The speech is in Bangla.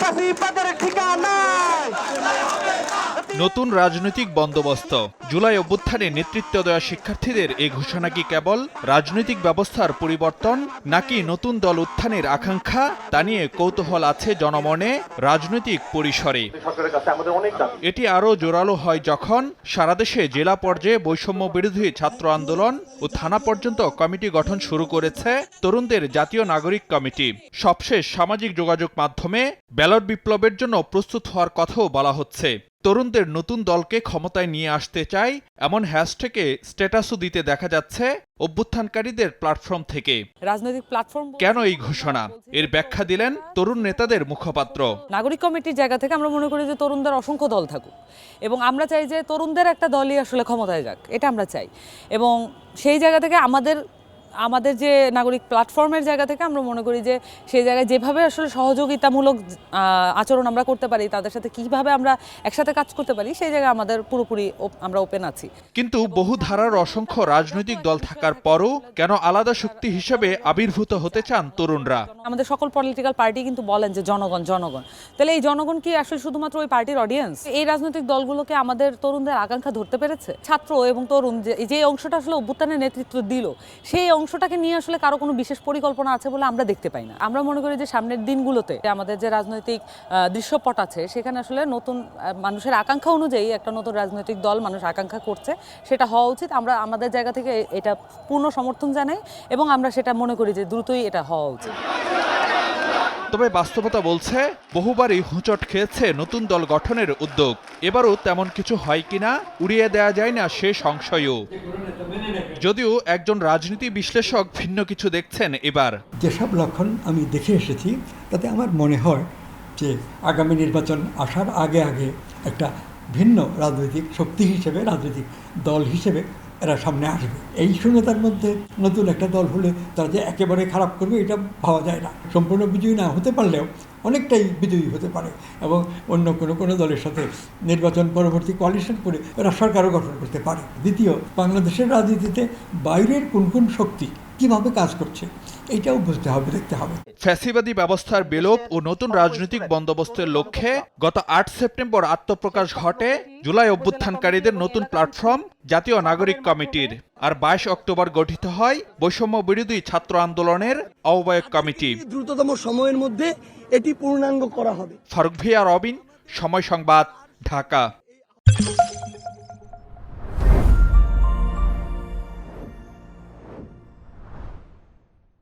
ফাঁসিবাদের ঠিকানায়। নতুন রাজনৈতিক বন্দোবস্ত। জুলাই অভ্যুত্থানে নেতৃত্ব দেওয়া শিক্ষার্থীদের এই ঘোষণা কি কেবল রাজনৈতিক ব্যবস্থার পরিবর্তন নাকি নতুন দল উত্থানের আকাঙ্ক্ষা? তা নিয়ে কৌতূহল আছে জনমনে রাজনৈতিক পরিসরে। এটি আরও জোরালো হয় যখন সারা দেশে জেলা পর্যায়ে বৈষম্য বিরোধী ছাত্র আন্দোলন ও থানা পর্যন্ত কমিটি গঠন শুরু করেছে তরুণদের জাতীয় নাগরিক কমিটি। সবশেষ সামাজিক যোগাযোগ মাধ্যমে ব্যালট বিপ্লবের জন্য প্রস্তুত হওয়ার কথাও বলা হচ্ছে। তরুণদের নতুন দলকে ক্ষমতায় নিয়ে আসতে চাই এমন হ্যাশট্যাগে স্ট্যাটাসও দিতে দেখা যাচ্ছে অভ্যুত্থানকারীদের প্ল্যাটফর্ম থেকে। রাজনৈতিক প্ল্যাটফর্ম কেন এই ঘোষণা? এর ব্যাখ্যা দিলেন তরুণ নেতাদের মুখপাত্র। নাগরিক কমিটির জায়গা থেকে আমরা মনে করি যে তরুণদের অসংখ্য দল থাকুক। এবং আমরা চাই যে তরুণদের একটা দলই আসলে ক্ষমতায় যাক এটা আমরা চাই। এবং সেই জায়গা থেকে আমাদের আমাদের যে নাগরিক প্ল্যাটফর্মের জায়গা থেকে আমরা মনে করি যে সেই জায়গায় যেভাবে আসলে সহযোগিতামূলক আচরণ আমরা করতে পারি তাদের সাথে কীভাবে আমরা একসাথে কাজ করতে পারি সেই জায়গায় আমাদের পুরোপুরি আমরা ওপেন আছি। কিন্তু বহু ধারার অসংখ্য রাজনৈতিক দল থাকার পরও কেন আলাদা শক্তি হিসেবে আবির্ভূত হতে চান তরুণরা? আমাদের সকল পলিটিক্যাল পার্টি কিন্তু বলেন যে জনগণ জনগণ। তাহলে এই জনগণ কি আসলে শুধুমাত্র ওই পার্টির অডিয়েন্স এই রাজনৈতিক দলগুলোকে আমাদের তরুণদের আকাঙ্ক্ষা ধরতে পেরেছে? ছাত্র এবং তরুণ যে যে অংশটা আসলে অভ্যুত্থানের নেতৃত্ব দিল সেই অংশটাকে নিয়ে আসলে কারও কোনো বিশেষ পরিকল্পনা আছে বলে আমরা দেখতে পাই না। আমরা মনে করি যে সামনের দিনগুলোতে আমাদের যে রাজনৈতিক দৃশ্যপট আছে, সেখানে আসলে নতুন মানুষের আকাঙ্ক্ষা অনুযায়ী একটা নতুন রাজনৈতিক দল মানুষ আকাঙ্ক্ষা করছে। সেটা হওয়া উচিত। আমরা আমাদের জায়গা থেকে এটা পূর্ণ সমর্থন জানাই এবং আমরা সেটা মনে করি যে দ্রুতই এটা হওয়া উচিত। তবে বাস্তবতা বলছে, বহুবারই হুঁচট খেয়েছে নতুন দল গঠনের উদ্যোগ। এবারও তেমন কিছু হয় কিনা, উড়িয়ে দেয়া যায় না সে সংশয়ও। যদিও একজন রাজনীতি বিশ্লেষক ভিন্ন কিছু দেখছেন এবার। যেসব লক্ষণ আমি দেখে এসেছি, তাতে আমার মনে হয় যে আগামী নির্বাচন আসার আগে আগে একটা ভিন্ন রাজনৈতিক শক্তি হিসেবে, রাজনৈতিক দল হিসেবে এরা সামনে আসবে। এই শূন্যতার মধ্যে নতুন একটা দল হলে তারা যে একেবারে খারাপ করবে, এটা ভাবা যায় না। সম্পূর্ণ বিজয়ী না হতে পারলেও অনেকটাই বিজয়ী হতে পারে এবং অন্য কোনো কোনো দলের সাথে নির্বাচন পরবর্তী কোয়ালিশন করে এরা সরকারও গঠন করতে পারে। দ্বিতীয়, বাংলাদেশের রাজনীতিতে বাইরের কোন কোন শক্তি কীভাবে কাজ করছে এইটাও বুঝতে হবে দেখতে হবে। ফ্যাসিবাদী ব্যবস্থার বিলোপ ও নতুন রাজনৈতিক বন্দোবস্তের লক্ষ্যে গত আট সেপ্টেম্বর আত্মপ্রকাশ ঘটে জুলাই অভ্যুত্থানকারীদের নতুন প্ল্যাটফর্ম জাতীয় নাগরিক কমিটির। আর বাইশ অক্টোবর গঠিত হয় বৈষম্য বিরোধী ছাত্র আন্দোলনের আহ্বায়ক কমিটি। দ্রুততম সময়ের মধ্যে এটি পূর্ণাঙ্গ করা হবে। ফারুক ভিয়া রবিন সময় সংবাদ ঢাকা।